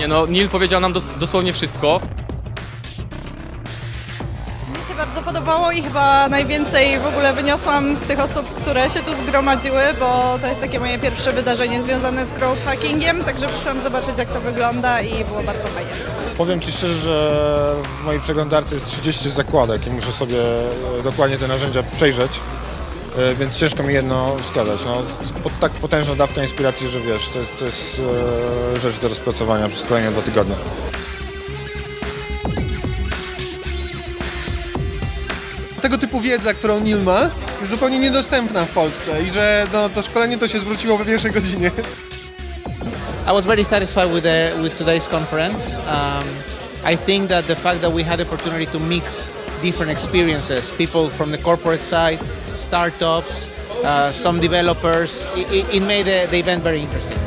Nie no, Neil powiedział nam dos dosłownie wszystko. Mi się bardzo podobało i chyba najwięcej w ogóle wyniosłam z tych osób, które się tu zgromadziły, bo to jest takie moje pierwsze wydarzenie związane z growth hackingiem, także przyszłam zobaczyć jak to wygląda i było bardzo fajnie. Powiem Ci szczerze, że w mojej przeglądarce jest 30 zakładek i muszę sobie e, dokładnie te narzędzia przejrzeć, więc ciężko mi jedno wskazać. No, po- tak potężna dawka inspiracji, że wiesz, to jest, to jest e, rzecz do rozpracowania przez kolejne dwa tygodnie. tego typu wiedza, którą Nil ma, jest zupełnie niedostępna w Polsce i że no, to szkolenie to się zwróciło po pierwszej godzinie. I was very satisfied with the, with today's conference. Um, I think that the fact that we had the opportunity to mix different experiences, people from the corporate side, startups, uh, some developers, it, it- made the, the event very interesting.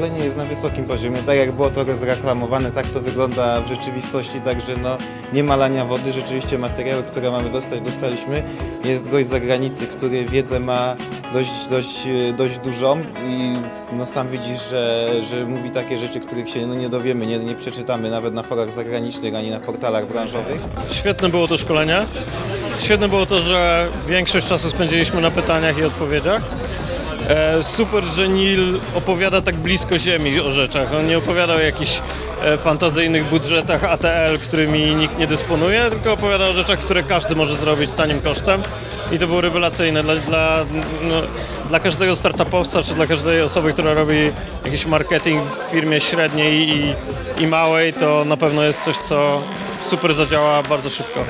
Szkolenie jest na wysokim poziomie, tak jak było to zreklamowane, tak to wygląda w rzeczywistości, także no, nie ma lania wody, rzeczywiście materiały, które mamy dostać, dostaliśmy. Jest gość z zagranicy, który wiedzę ma dość, dość, e, dość dużą i no, sam widzisz, że, że mówi takie rzeczy, których się no, nie dowiemy, nie, nie przeczytamy nawet na forach zagranicznych ani na portalach branżowych. Świetne było to szkolenie. Świetne było to, że większość czasu spędziliśmy na pytaniach i odpowiedziach. E, super, że Neil opowiada tak blisko ziemi o rzeczach. On nie opowiada o jakichś e, fantazyjnych budżetach ATL, którymi nikt nie dysponuje, tylko opowiada o rzeczach, które każdy może zrobić tanim kosztem. I to było rewelacyjne dla, dla, no, dla każdego startupowca, czy dla każdej osoby, która robi jakiś marketing w firmie średniej i, i małej, to na pewno jest coś, co super zadziała bardzo szybko.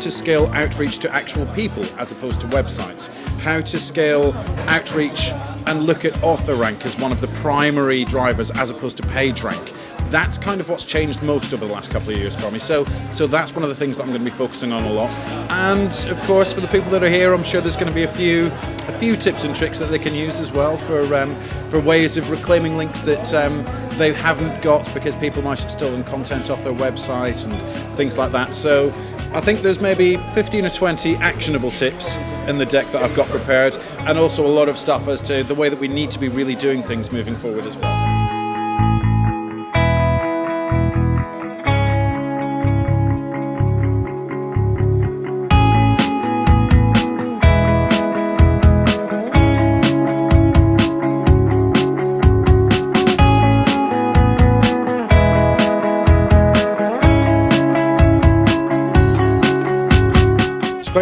To scale outreach to actual people as opposed to websites, how to scale outreach and look at author rank as one of the primary drivers as opposed to page rank. That's kind of what's changed most over the last couple of years for me. So, so that's one of the things that I'm going to be focusing on a lot. And of course, for the people that are here, I'm sure there's going to be a few, a few tips and tricks that they can use as well for um, for ways of reclaiming links that um, they haven't got because people might have stolen content off their website and things like that. So I think there's maybe 15 or 20 actionable tips in the deck that I've got prepared, and also a lot of stuff as to the way that we need to be really doing things moving forward as well.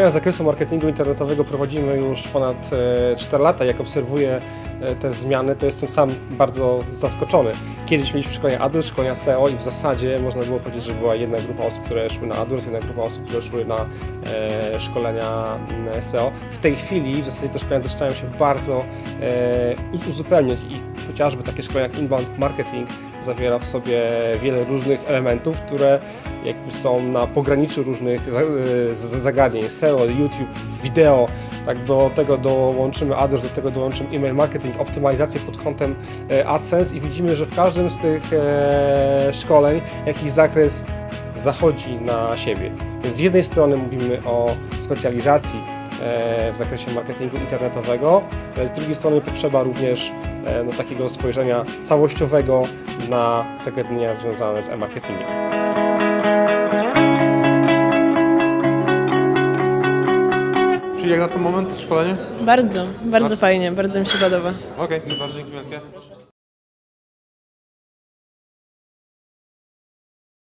Szkolenia z zakresu marketingu internetowego prowadzimy już ponad e, 4 lata. Jak obserwuję e, te zmiany, to jestem sam bardzo zaskoczony. Kiedyś mieliśmy szkolenia AdWords, szkolenia SEO i w zasadzie można było powiedzieć, że była jedna grupa osób, które szły na AdWords, jedna grupa osób, które szły na e, szkolenia mm, SEO. W tej chwili w zasadzie te szkolenia zaczynają się bardzo e, uz- uzupełniać i chociażby takie szkolenia jak inbound marketing zawiera w sobie wiele różnych elementów, które jakby są na pograniczu różnych y, zagadnień. SEO, YouTube, wideo, tak do tego dołączymy AdWords, do tego dołączymy email marketing, optymalizację pod kątem e, AdSense i widzimy, że w każdym z tych e, szkoleń jakiś zakres zachodzi na siebie. Więc z jednej strony mówimy o specjalizacji e, w zakresie marketingu internetowego, ale z drugiej strony potrzeba również no, takiego spojrzenia całościowego na zagadnienia związane z e-marketingiem. Czyli jak na ten moment szkolenie? Bardzo, bardzo fajnie, bardzo mi się podoba. Okej, super, dzięki wielkie.